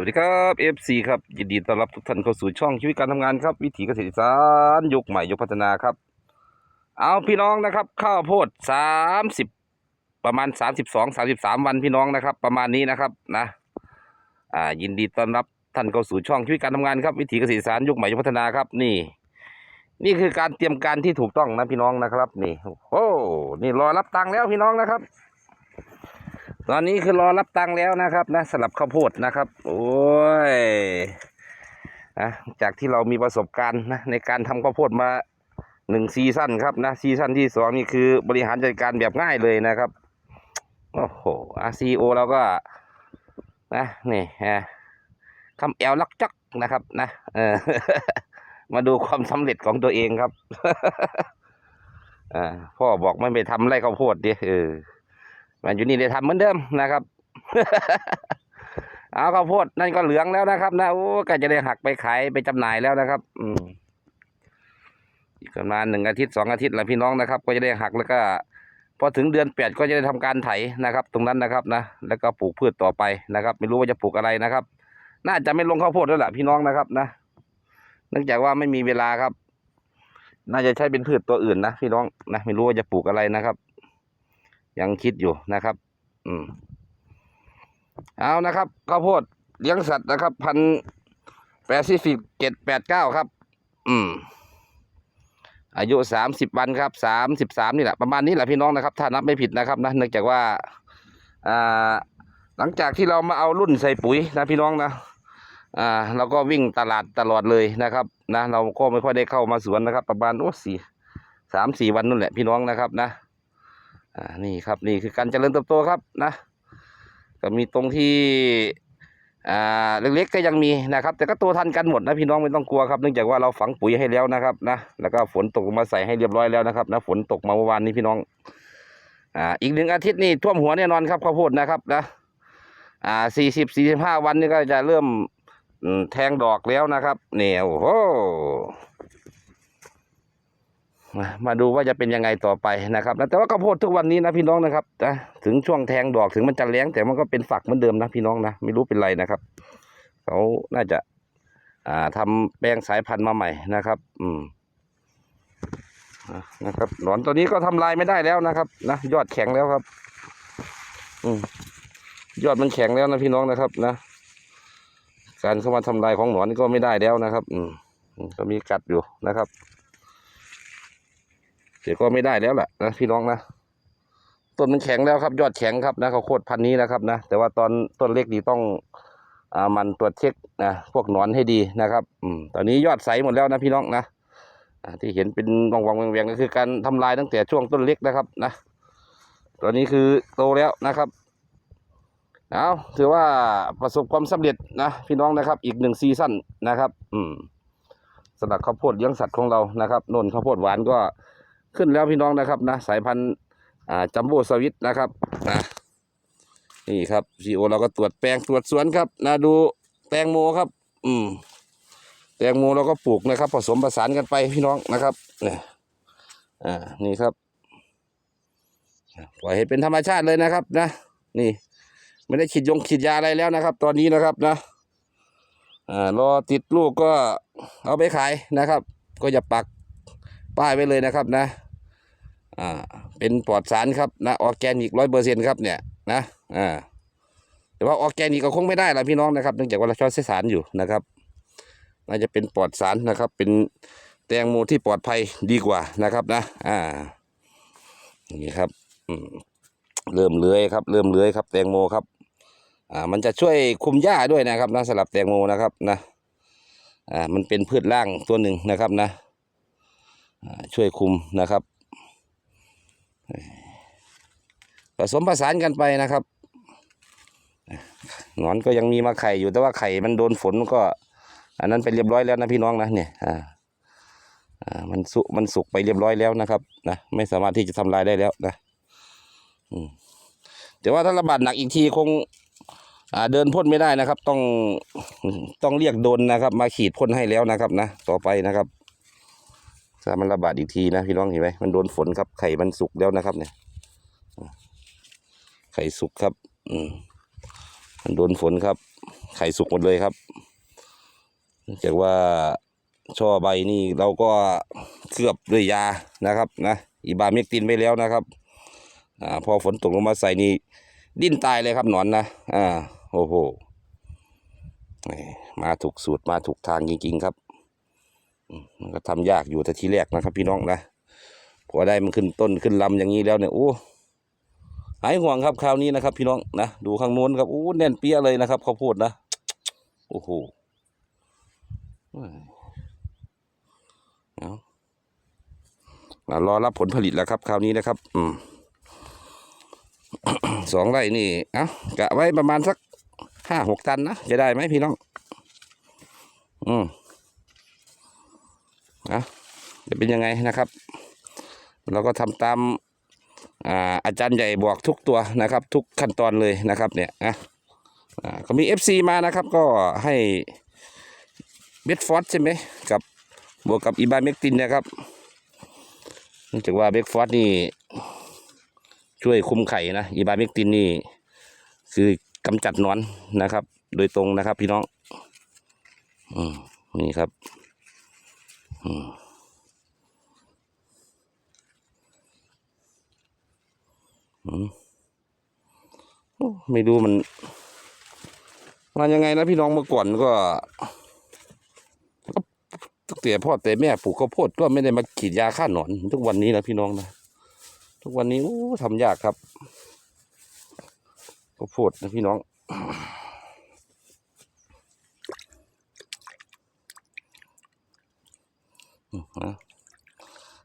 สวัสดีครับ FC ครับยินดีต้อนรับทุกท่านเข้าสู่ช่องชีวิตการทำงานครับ วิถีเกษตรอีสานยุคใหม่ยุคพัฒนาครับ เอาพี่น้องนะครับ ข้าวโพดสามสิบประมาณสามสิบสองสามสิบสามวันพี่น้องนะครับ ประมาณนี้นะครับนะอ่ายินดีต้อนรับท่านเข้าสู่ช่องชีวิตการทำงานครับวิถีเกษตรอีสานยุคใหม่ยุคพัฒนาครับนี่ นี่คือการเตรียมการที่ถูกต้องนะพี่น้องนะครับ นี่ โอ้นี่รอรับตังค์แล้วพี่น้องนะครับ ตอนนี้คือรอรับตังค์แล้วนะครับ นะสลับข้าวโพดนะครับ โอ้ยนะจากที่เรามีประสบการณ์นะในการทำข้าวโพดมาหนึ่งซีซั่นครับนะซีซั่นที่สองนี่คือบริหารจัดการแบบง่ายเลยนะครับโอ้โหอาซีโอเราก็นะนี่ฮะคำแอลลักจักนะครับ นะเออมาดูความสำเร็จของตัวเองครับอ่าพ่อบอกไม่ไปทำไรข้าวโพดดิเออ อยู่นี่ได้ทำเหมือนเดิมนะครับ เอาข้าวโพดนั่นก็เหลืองแล้วนะครับ นะโอ้ก็จะได้หักไปขายไปจำหน่ายแล้วนะครับ อืมอีกประมาณหนึ่งอาทิตย์สองอาทิตย์แหละพี่น้องนะครับ ก็จะได้หักแล้วก็พอถึงเดือนแปดก็จะได้ทำการไถนะครับ ตรงนั้นนะครับนะแล้วก็ปลูกพืชต่อไปนะครับ ไม่รู้ว่าจะปลูกอะไรนะครับ น่าจะไม่ลงข้าวโพดแล้วแหละพี่น้องนะครับ นะเนื่องจากว่าไม่มีเวลาครับ น่าจะใช้เป็นพืชตัวอื่นนะพี่น้องนะไม่รู้ว่าจะปลูกอะไรนะครับ ยังคิดอยู่นะครับ อืมเอานะครับข้าวโพดเลี้ยงสัตว์นะครับ พันแปซิฟิกเจ็ดแปดเก้าครับ อืม อายุสามสิบวันครับสามสิบสามนี่แหละประมาณนี้แหละพี่น้องนะครับ ถ้านับไม่ผิดนะครับนะเนื่องจากว่า อ่า หลังจากที่เรามาเอารุ่นใส่ปุ๋ยนะพี่น้องนะอ่าเราก็วิ่งตลาดตลอดเลยนะครับ นะ เราก็ไม่ค่อยได้เข้ามาสวนนะครับ ประมาณโอ้สี่สามสี่วันนั่นแหละพี่น้องนะครับนะ อ่านี่ครับนี่คือการเจริญเติบโตครับนะก็มีตรงที่อ่าเล็กๆก็ยังมีนะครับ แต่ก็โตทันกันหมดนะพี่น้องไม่ต้องกลัวครับเนื่องจากว่าเราฝังปุ๋ยให้แล้วนะครับนะแล้วก็ฝนตกมาใส่ให้เรียบร้อยแล้วนะครับนะฝนตกมาเมื่อวานนี้พี่น้องอ่าอีกหนึ่งอาทิตย์นี่ท่วมหัวแน่นอนครับข้าวโพดนะครับนะอ่าสี่สิบสี่สิบห้าวันนี่ก็จะเริ่มอืมแทงดอกแล้วนะครับเนี่ยโอ้โห มาดูว่าจะเป็นยังไงต่อไปนะครับแต่ว่าข้าวโพดทุกวันนี้นะพี่น้องนะครับนะถึงช่วงแทงดอกถึงมันจะแล้งแต่มันก็เป็นฝักเหมือนเดิมนะพี่น้องนะไม่รู้เป็นไรนะครับเขาน่าจะ อ่าทำแปลงสายพันธุ์มาใหม่นะครับ อืมนะครับหนอนตัวนี้ก็ทำลายไม่ได้แล้วนะครับนะยอดแข็งแล้วครับ อืมยอดมันแข็งแล้วนะพี่น้องนะครับ นะการเข้ามาทำลายของหนอนก็ไม่ได้แล้วนะครับ อืมก็มีกัดอยู่นะครับ เดี๋ยวก็ไม่ได้แล้วแหละนะพี่น้องนะต้นมันแข็งแล้วครับ ยอดแข็งครับนะข้าวโพดพันนี้นะครับนะแต่ว่าตอนต้นเล็กดีต้องอ่ามันตรวจเช็คนะพวกหนอนให้ดีนะครับอืมตอนนี้ยอดใสหมดแล้วนะพี่น้องนะที่เห็นเป็นวังวังแหวงก็คือการทำลายตั้งแต่ช่วงต้นเล็กนะครับนะตอนนี้คือโตแล้วนะครับเอาถือว่าประสบความสำเร็จนะพี่น้องนะครับ อีกหนึ่งซีซั่นนะครับ อืมสำหรับข้าวโพดเลี้ยงสัตว์ของเรานะครับนนข้าวโพดหวานก็ ขึ้นแล้วพี่น้องนะครับนะสายพันธุ์จัมโบ้สวิตนะครับนะนี่ครับซีโอเราก็ตรวจแปลงตรวจสวนครับนะดูแตงโมครับ อืมแตงโมเราก็ปลูกนะครับ ผสมผสานกันไปพี่น้องนะครับเนี่ยอ่านี่ครับปล่อยให้เป็นธรรมชาติเลยนะครับ นะ นี่ ไม่ได้ฉีดยงฉีดยาอะไรแล้วนะครับ ตอนนี้นะครับนะอ่ารอติดลูกก็เอาไปขายนะครับ ก็จะปักป้ายไว้เลยนะครับนะ อ่าเป็นปลอดสารครับนะออร์แกนิกร้อยเปอร์เซ็นครับเนี่ยนะอ่าแต่ว่าออร์แกนิกก็คงไม่ได้ละพี่น้องนะครับเนื่องจากว่าเราใช้สารอยู่นะครับน่าจะเป็นปลอดสารนะครับ เป็นแตงโมที่ปลอดภัยดีกว่านะครับนะอ่านี่ครับเริ่มเลื้อยครับ เริ่มเลื้อยครับ แตงโมครับ อ่า มันจะช่วยคุมหญ้าด้วยนะครับนะสำหรับแตงโมนะครับนะอ่ามันเป็นพืชร่างตัวหนึ่งนะครับนะช่วยคุมนะครับ ผสมผสานกันไปนะครับหนอนก็ยังมีมาไข่อยู่แต่ว่าไข่มันโดนฝนก็ อันนั้นไปเรียบร้อยแล้วนะพี่น้องนะเนี่ยอ่าอ่ามันสุมันสุกไปเรียบร้อยแล้วนะครับนะไม่สามารถที่จะทำลายได้แล้วนะอืมแต่ว่าถ้าระบาดหนักอีกทีคงอ่าเดินพ่นไม่ได้นะครับ ต้องต้องเรียกโดนนะครับ มาขีดพ่นให้แล้วนะครับนะต่อไปนะครับ ถ้ามันระบาดอีกทีนะพี่น้องเห็นไหมมันโดนฝนครับไข่มันสุกแล้วนะครับ เนี่ย ไข่สุกครับ อืมมันโดนฝนครับ ไข่สุกหมดเลยครับนองจากว่าช่อใบนี่เราก็เคลือบด้วยยานะครับนะอีบาเมกตินไปแล้วนะครับ อ่า พอฝนตกลงมาใส่นี่ดิ้นตายเลยครับหนอนนะอ่าโอ้โหมาถูกสูตรมาถูกทางจริงๆครับ มันก็ทำยากอยู่แต่ทีแรกนะครับ พี่น้องนะพอได้มันขึ้นต้นขึ้นลำอย่างนี้แล้วเนี่ยโอ้หายห่วงครับคราวนี้นะครับ พี่น้องนะดูข้างโน้นครับโอ้แน่นเปี้ยเลยนะครับเขาวโพดนะโอ้โหเอารอรับผลผลิตแล้วครับ คราวนี้นะครับ อืมสองไร่นี่เอากะไว้ประมาณสักห้าหกตันนะจะได้ไหมพี่น้อง อืมเอาจะ เป็นยังไงนะครับ เราก็ทำตามอาอาจารย์ใหญ่บอกทุกตัวนะครับ ทุกขั้นตอนเลยนะครับเนี่ยนะอ่าก็มี FC มานะครับก็ให้เบดฟอร์ดใช่ไหมกับบวกกับอีบาเมกตินนะครับเนื่องจากว่าเบดฟอร์ดนี่ช่วยคุมไข่นะอีบาเมกตินนี่คือกำจัดนอนนะครับ โดยตรงนะครับพี่น้อง อืมนี่ครับ อืม อืมโอ้ ไม่รู้มันมันยังไงนะพี่น้องเมื่อก่อนก็ก็ตั้งแต่พ่อแต่แม่ปลูกข้าวโพดก็ไม่ได้มาขีดยาฆ่าหนอน ทุกวันนี้นะพี่น้องนะทุกวันนี้โอ้ทำยากครับข้าวโพดนะพี่น้องอืมนะ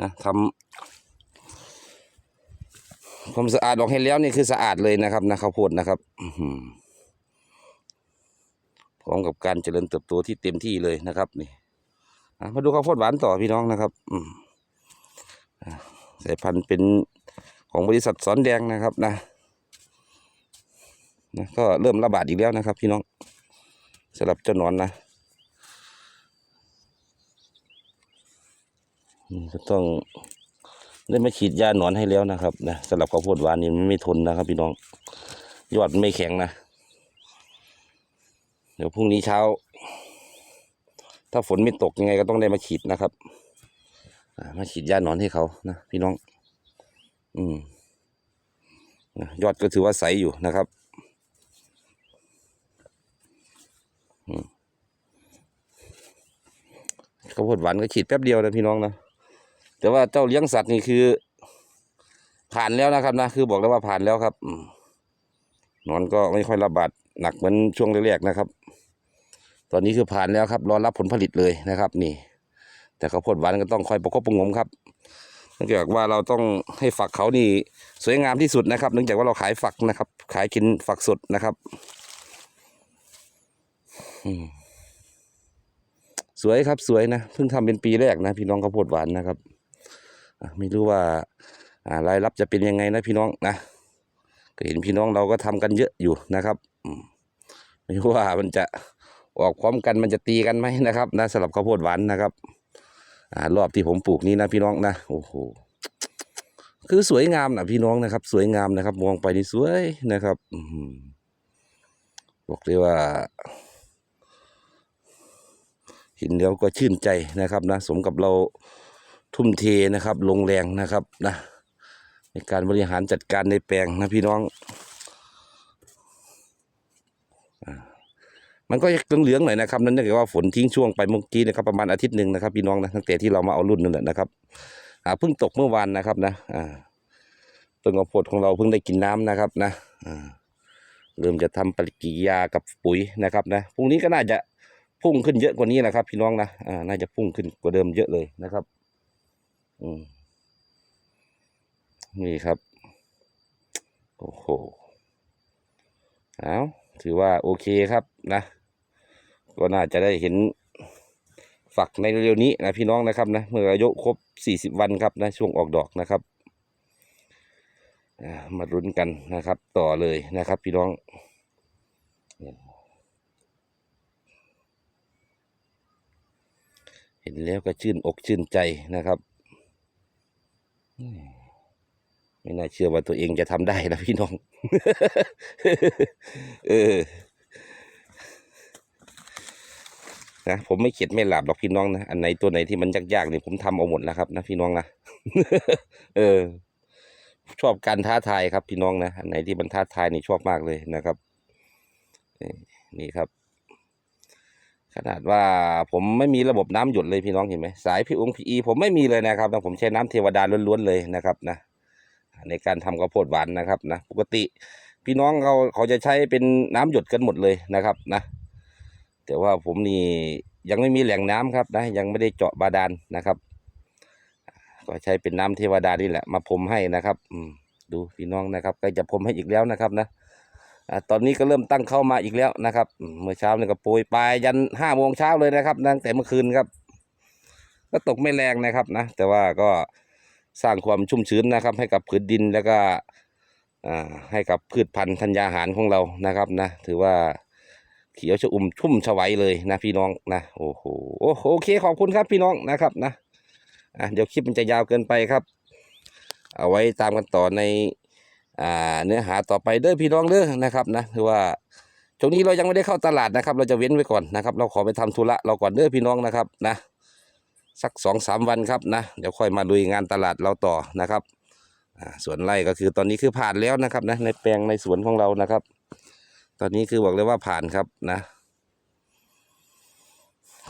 นะทำ ความสะอาดออกให้แล้วนี่คือสะอาดเลยนะครับนะข้าวโพดนะครับพร้อมกับการเจริญเติบโตที่เต็มที่เลยนะครับ นี่มาดูข้าวโพดหวานต่อพี่น้องนะครับสายพันธุ์เป็นของบริษัทสอนแดงนะครับนะนะก็เริ่มระบาดอีกแล้วนะครับ พี่น้องสำหรับเจ้าหนอนนะก็ต้อง ได้มาฉีดยาหนอนให้แล้วนะครับนะสำหรับข้าวโพดหวานนี่มันไม่ทนนะครับ พี่น้องยอดไม่แข็งนะ เดี๋ยวพรุ่งนี้เช้า ถ้าฝนไม่ตกยังไงก็ต้องได้มาฉีดนะครับมาฉีดยาหนอนให้เขานะพี่น้อง อืมยอดก็ถือว่าใสอยู่นะครับข้าวโพดหวานก็ฉีดแป๊บเดียวนะพี่น้องนะ แต่ว่าเจ้าเลี้ยงสัตว์นี่คือ ผ่านแล้วนะครับนะคือบอกแล้วว่าผ่านแล้วครับนอนก็ไม่ค่อยระบาดหนักเหมือนช่วงแรกๆนะครับ ตอนนี้คือผ่านแล้วครับรอรับผลผลิตเลยนะครับ นี่ แต่ข้าวโพดหวานก็ต้องคอยประคบประงมครับเนื่องจากว่าเราต้องให้ฝักเขานี่สวยงามที่สุดนะครับ เนื่องจากว่าเราขายฝักนะครับ ขายกินฝักสดนะครับสวยครับสวยนะเพิ่งทำเป็นปีแรกนะ พี่น้องข้าวโพดหวานนะครับ ไม่รู้ว่ารายรับจะเป็นยังไงนะพี่น้องนะก็เห็นพี่น้องเราก็ทำกันเยอะอยู่นะครับไม่รู้ว่ามันจะออกพร้อมกันมันจะตีกันไหมนะครับนะสำหรับข้าวโพดหวานนะครับอรอบที่ผมปลูกนี้นะพี่น้องนะโอ้โหคือสวยงามนะพี่น้องนะครับ สวยงามนะครับ มองไปนี่สวยนะครับบอกเลยว่าเห็นแล้วก็ชื่นใจนะครับนะ สมกับเรา ทุ่มเทนะครับลงแรงนะครับนะในการบริหารจัดการในแปลงนะพี่น้อง มันก็ยังเหลืองๆหน่อยนะครับ นั่นเนื่องจากว่าฝนทิ้งช่วงไปเมื่อกี้นะครับประมาณอาทิตย์หนึ่งนะครับพี่น้องนะตั้งแต่ที่เรามาเอารุ่นนั่นแหละนะครับเพิ่งตกเมื่อวานนะครับนะต้นข้าวโพดของเราเพิ่งได้กินน้ำนะครับนะเริ่มจะทำปฏิกิริยากับปุ๋ยนะครับนะพรุ่งนี้ก็น่าจะพุ่งขึ้นเยอะกว่านี้นะครับ พี่น้องนะน่าจะพุ่งขึ้นกว่าเดิมเยอะเลยนะครับ นี่ครับ โอ้โหเอาถือว่าโอเคครับนะ ก็น่าจะได้เห็นฝักในเร็วๆนี้นะพี่น้องนะครับนะ เมื่ออายุครบสี่สิบวันครับนะ ช่วงออกดอกนะครับ มารุ้นกันนะครับ ต่อเลยนะครับ พี่น้องเห็นแล้วก็ชื่นอกชื่นใจนะครับ ไม่น่าเชื่อว่าตัวเองจะทำได้นะพี่น้อง เออ นะผมไม่เข็ดไม่หลับหรอกพี่น้องนะ อันไหนตัวไหนที่มันยากๆเนี่ยผมทำเอาหมดแล้วครับนะพี่น้องนะ เออ ชอบการท้าทายครับพี่น้องนะ อันไหนที่มันท้าทายนี่ชอบมากเลยนะครับ นี่นี่ครับ ขนาดว่าผมไม่มีระบบน้ำหยดเลยพี่น้องเห็นไหมสายพี่องพีอีผมไม่มีเลยนะครับนะผมใช้น้ำเทวดาล้วนๆเลยนะครับนะในการทำข้าวโพดหวานนะครับนะปกติพี่น้องเขาเขาจะใช้เป็นน้ำหยดกันหมดเลยนะครับนะ แต่ว่าผมนี่ยังไม่มีแหล่งน้ำครับนะยังไม่ได้เจาะบาดาลนะครับ ก็ใช้เป็นน้ำเทวดานี่แหละ มาพรมให้นะครับอืมดูพี่น้องนะครับก็จะพรมให้อีกแล้วนะครับนะ ตอนนี้ก็เริ่มตั้งเข้ามาอีกแล้วนะครับ เมื่อเช้านี่ก็โปรยปลายยันห้าโมงเช้าเลยนะครับตั้งแต่เมื่อคืนครับ ก็ตกไม่แรงนะครับนะ แต่ว่าก็สร้างความชุ่มชื้นนะครับ ให้กับผืนดินแล้วก็ให้กับพืชพันธุ์ธัญญาหารของเรานะครับนะ ถือว่าเขียวชอุ่มชุ่มฉวัยเลยนะพี่น้องนะโอ้โหโอเคขอบคุณครับพี่น้องนะครับนะเดี๋ยวคลิปมันจะยาวเกินไปครับ เอาไว้ตามกันต่อใน อ่าเนื้อหาต่อไปเด้อพี่น้องเด้อนะครับนะคือว่าช่วงนี้เรายังไม่ได้เข้าตลาดนะครับ เราจะเว้นไว้ก่อนนะครับ เราขอไปทำธุระเราก่อนเด้อพี่น้องนะครับนะสักสองสามวันครับนะเดี๋ยวค่อยมาลุยงานตลาดเราต่อนะครับส่วนไร่ก็คือตอนนี้คือผ่านแล้วนะครับนะในแปลงในสวนของเรานะครับ ตอนนี้คือบอกเลยว่าผ่านครับนะ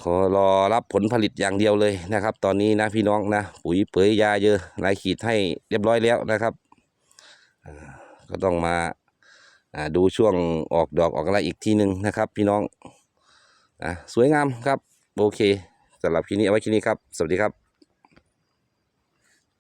ขอรอรับผลผลิตอย่างเดียวเลยนะครับ ตอนนี้นะพี่น้องนะปุ๋ยเปยยาเยอะรายขีดให้เรียบร้อยแล้วนะครับ ก็ต้องมาดูช่วงออกดอกออกอะไรอีกทีหนึ่งนะครับ พี่น้องอสวยงามครับ โอเคสำหรับคลิปนี้เอาไว้คลิปนี้ครับ สวัสดีครับ